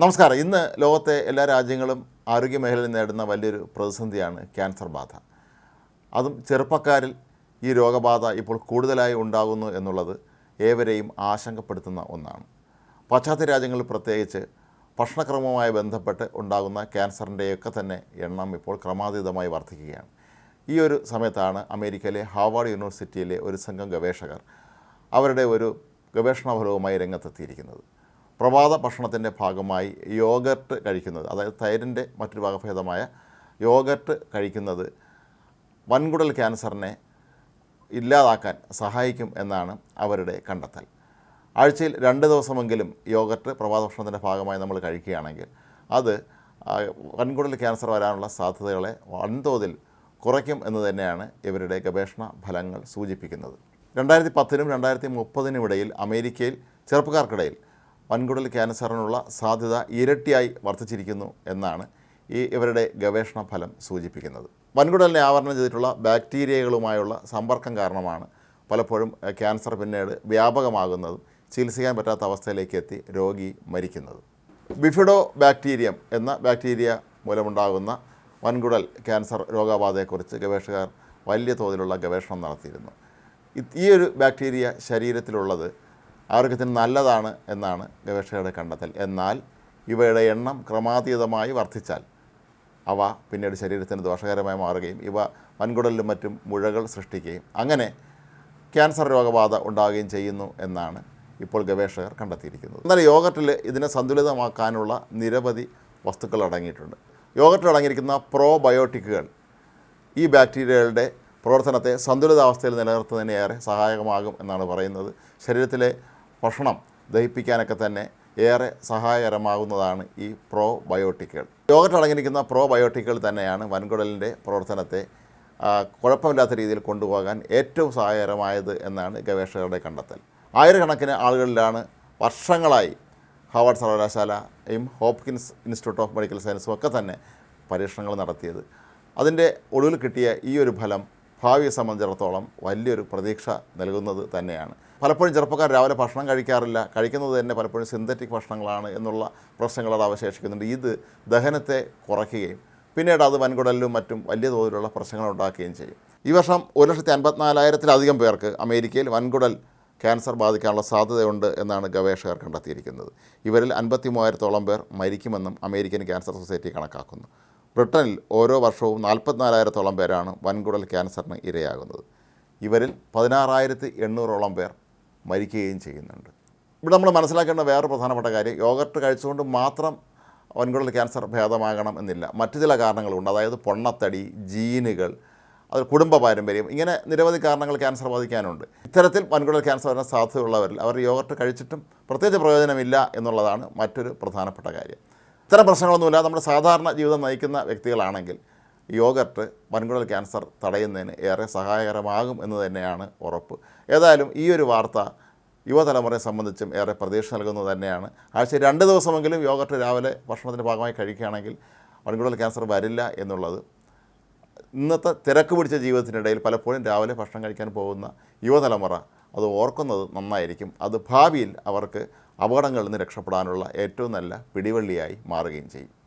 നമസ്കാരം. ഇന്ന് ലോകത്തെ എല്ലാ രാജ്യങ്ങളും ആരോഗ്യ മേഖലയിൽ നേടുന്ന വലിയൊരു പ്രതിസന്ധിയാണ് ക്യാൻസർ ബാധ. അതും ചെറുപ്പക്കാരിൽ ഈ രോഗബാധ ഇപ്പോൾ കൂടുതലായി ഉണ്ടാകുന്നു എന്നുള്ളത് ഏവരെയും ആശങ്കപ്പെടുത്തുന്ന ഒന്നാണ്. പാശ്ചാത്യ രാജ്യങ്ങളിൽ പ്രത്യേകിച്ച് ഭക്ഷണക്രമവുമായി ബന്ധപ്പെട്ട് ഉണ്ടാകുന്ന ക്യാൻസറിന്റെയൊക്കെ തന്നെ എണ്ണം ഇപ്പോൾ ക്രമാതീതമായി വർദ്ധിക്കുകയാണ്. ഈ ഒരു സമയത്താണ് അമേരിക്കയിലെ ഹാവാർഡ് യൂണിവേഴ്സിറ്റിയിലെ ഒരു സംഘം ഗവേഷകർ അവരുടെ ഒരു ഗവേഷണ ഫലവുമായി രംഗത്തെത്തിയിരിക്കുന്നത്. പ്രഭാത ഭക്ഷണത്തിന്റെ ഭാഗമായി യോഗർട്ട് കഴിക്കുന്നത് അതായത് തൈരിന്റെ മറ്റൊരു വകഭേദമായ യോഗർട്ട് കഴിക്കുന്നത് വൻകുടൽ ക്യാൻസറിനെ ഇല്ലാതാക്കാൻ സഹായിക്കും എന്നാണ് അവരുടെ കണ്ടെത്തൽ. ആഴ്ചയിൽ രണ്ട് ദിവസമെങ്കിലും യോഗർട്ട് പ്രഭാത ഭക്ഷണത്തിന്റെ ഭാഗമായി നമ്മൾ കഴിക്കുകയാണെങ്കിൽ അത് വൻകുടൽ ക്യാൻസർ വരാനുള്ള സാധ്യതകളെ വൻതോതിൽ കുറയ്ക്കും എന്ന് തന്നെയാണ് ഇവരുടെ ഗവേഷണ ഫലങ്ങൾ സൂചിപ്പിക്കുന്നത്. രണ്ടായിരത്തി പത്തിനും രണ്ടായിരത്തി മുപ്പതിനും ഇടയിൽ അമേരിക്കയിൽ ചെറുപ്പക്കാർക്കിടയിൽ വൻകുടൽ ക്യാൻസറിനുള്ള സാധ്യത ഇരട്ടിയായി വർദ്ധിച്ചിരിക്കുന്നു എന്നാണ് ഈ ഇവരുടെ ഗവേഷണ ഫലം സൂചിപ്പിക്കുന്നത്. വൻകുടലിനെ ആവരണം ചെയ്തിട്ടുള്ള ബാക്ടീരിയകളുമായുള്ള സമ്പർക്കം കാരണമാണ് പലപ്പോഴും ക്യാൻസർ പിന്നീട് വ്യാപകമാകുന്നതും ചികിത്സിക്കാൻ പറ്റാത്ത അവസ്ഥയിലേക്ക് എത്തി രോഗി മരിക്കുന്നത്. ബിഫിഡോ ബാക്ടീരിയം എന്ന ബാക്ടീരിയ മൂലമുണ്ടാകുന്ന വൻകുടൽ ക്യാൻസർ രോഗബാധയെക്കുറിച്ച് ഗവേഷകർ വലിയ തോതിലുള്ള ഗവേഷണം നടത്തിയിരുന്നു. ഈ ഒരു ബാക്ടീരിയ ശരീരത്തിലുള്ളത് ആരോഗ്യത്തിന് നല്ലതാണ് എന്നാണ് ഗവേഷകരുടെ കണ്ടെത്തൽ. എന്നാൽ ഇവയുടെ എണ്ണം ക്രമാതീതമായി വർദ്ധിച്ചാൽ അവ പിന്നീട് ശരീരത്തിന് ദോഷകരമായി മാറുകയും ഇവ വൻകുടലിലും മറ്റും മുഴകൾ സൃഷ്ടിക്കുകയും അങ്ങനെ ക്യാൻസർ രോഗബാധ ഉണ്ടാവുകയും ചെയ്യുന്നു എന്നാണ് ഇപ്പോൾ ഗവേഷകർ കണ്ടെത്തിയിരിക്കുന്നത്. എന്നാൽ യോഗട്ടിൽ ഇതിനെ സന്തുലിതമാക്കാനുള്ള നിരവധി വസ്തുക്കൾ അടങ്ങിയിട്ടുണ്ട്. യോഗട്ടിൽ അടങ്ങിയിരിക്കുന്ന പ്രോബയോട്ടിക്കുകൾ ഈ ബാക്ടീരിയകളുടെ പ്രവർത്തനത്തെ സന്തുലിതാവസ്ഥയിൽ നിലനിർത്തുന്നതിന് ഏറെ സഹായകമാകും എന്നാണ് പറയുന്നത്. ശരീരത്തിലെ ഭക്ഷണം ദഹിപ്പിക്കാനൊക്കെ തന്നെ ഏറെ സഹായകരമാകുന്നതാണ് ഈ പ്രോബയോട്ടിക്കുകൾ യോഗത്തിൽ അടങ്ങിയിരിക്കുന്ന പ്രോബയോട്ടിക്കുകൾ തന്നെയാണ് വൻകുടലിന്റെ പ്രവർത്തനത്തെ കുഴപ്പമില്ലാത്ത രീതിയിൽ കൊണ്ടുപോകാൻ ഏറ്റവും സഹായകരമായത് എന്നാണ് ഗവേഷകരുടെ കണ്ടെത്തൽ. ആയിരക്കണക്കിന് ആളുകളിലാണ് വർഷങ്ങളായി ഹാവാർഡ് സർവകലാശാലയും ഹോപ്കിൻസ് ഇൻസ്റ്റിറ്റ്യൂട്ട് ഓഫ് മെഡിക്കൽ സയൻസും ഒക്കെ തന്നെ പരീക്ഷണങ്ങൾ നടത്തിയത്. അതിന്റെ ഒടുവിൽ കിട്ടിയ ഈ ഒരു ഫലം ഭാവിയെ സംബന്ധിച്ചിടത്തോളം വലിയൊരു പ്രതീക്ഷ നൽകുന്നത് തന്നെയാണ്. പലപ്പോഴും ചെറുപ്പക്കാർ രാവിലെ ഭക്ഷണം കഴിക്കാറില്ല. കഴിക്കുന്നത് തന്നെ പലപ്പോഴും സിന്തറ്റിക് ഭക്ഷണങ്ങളാണ് എന്നുള്ള പ്രശ്നങ്ങൾ അത് അവശേഷിക്കുന്നുണ്ട്. ഇത് ദഹനത്തെ കുറയ്ക്കുകയും പിന്നീട് അത് വൻകുടലിലും മറ്റും വലിയ തോതിലുള്ള പ്രശ്നങ്ങൾ ഉണ്ടാക്കുകയും ചെയ്യും. ഈ വർഷം ഒരു ലക്ഷത്തി അൻപത്തിനാലായിരത്തിലധികം പേർക്ക് അമേരിക്കയിൽ വൻകുടൽ ക്യാൻസർ ബാധിക്കാനുള്ള സാധ്യതയുണ്ട് എന്നാണ് ഗവേഷകർ കണ്ടെത്തിയിരിക്കുന്നത്. ഇവരിൽ അൻപത്തി മൂവായിരത്തോളം പേർ മരിക്കുമെന്നും അമേരിക്കൻ ക്യാൻസർ സൊസൈറ്റി കണക്കാക്കുന്നു. ബ്രിട്ടനിൽ ഓരോ വർഷവും നാൽപ്പത്തിനാലായിരത്തോളം പേരാണ് വൻകുടൽ ക്യാൻസറിന് ഇരയാകുന്നത്. ഇവരിൽ പതിനാറായിരത്തി എണ്ണൂറോളം പേർ മരിക്കുകയും ചെയ്യുന്നുണ്ട്. ഇവിടെ നമ്മൾ മനസ്സിലാക്കേണ്ട വേറൊരു പ്രധാനപ്പെട്ട കാര്യം യോഗർട്ട് കഴിച്ചുകൊണ്ട് മാത്രം വൻകുടൽ ക്യാൻസർ ഭേദമാകണം എന്നില്ല. മറ്റു ചില കാരണങ്ങളുണ്ട്. അതായത് പൊണ്ണത്തടി ജീനുകൾ അത് കുടുംബ പാരമ്പര്യം ഇങ്ങനെ നിരവധി കാരണങ്ങൾ ക്യാൻസർ ബാധിക്കാനുണ്ട്. ഇത്തരത്തിൽ വൻകുടൽ ക്യാൻസർ വരാൻ സാധ്യതയുള്ളവരിൽ അവർ യോഗർട്ട് കഴിച്ചിട്ടും പ്രത്യേകിച്ച് പ്രയോജനമില്ല എന്നുള്ളതാണ് മറ്റൊരു പ്രധാനപ്പെട്ട കാര്യം. ഇത്തരം പ്രശ്നങ്ങളൊന്നുമില്ല നമ്മുടെ സാധാരണ ജീവിതം നയിക്കുന്ന വ്യക്തികളാണെങ്കിൽ യോഗർട്ട് വൻകുടൽ ക്യാൻസർ തടയുന്നതിന് ഏറെ സഹായകരമാകും എന്ന് തന്നെയാണ് ഉറപ്പ്. ഏതായാലും ഈ ഒരു വാർത്ത യുവതലമുറയെ സംബന്ധിച്ചും ഏറെ പ്രതീക്ഷ നൽകുന്നത് തന്നെയാണ്. ആഴ്ച രണ്ട് ദിവസമെങ്കിലും യോഗർട്ട് രാവിലെ ഭക്ഷണത്തിന്റെ ഭാഗമായി കഴിക്കുകയാണെങ്കിൽ വൻകുടൽ ക്യാൻസർ വരില്ല എന്നുള്ളത് ഇന്നത്തെ തിരക്ക് പിടിച്ച ജീവിതത്തിനിടയിൽ പലപ്പോഴും രാവിലെ ഭക്ഷണം കഴിക്കാൻ പോകുന്ന യുവതലമുറ അത് ഓർക്കുന്നത് നന്നായിരിക്കും. അത് ഭാവിയിൽ അവർക്ക് അപകടങ്ങളിൽ നിന്ന് രക്ഷപ്പെടാനുള്ള ഏറ്റവും നല്ല പിടിവള്ളിയായി മാറുകയും ചെയ്യും.